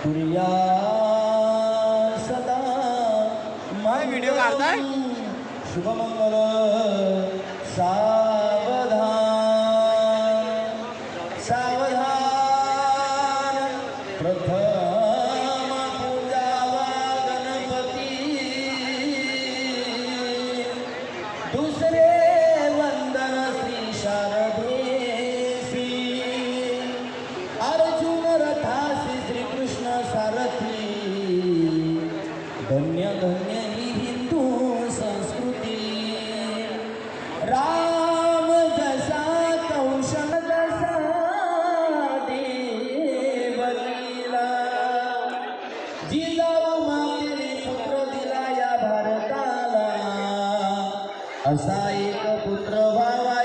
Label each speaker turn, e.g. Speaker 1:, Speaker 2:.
Speaker 1: प्रिया सदा माय
Speaker 2: शुभमंगल सावधान सावधान प्रथम धन्य धन्य ही हिंदू संस्कृती। राम जसा कौशल जसा देवलीला जिजाऊ मातेने पुत्र दिला या भारताला। असा एक पुत्र व्हावा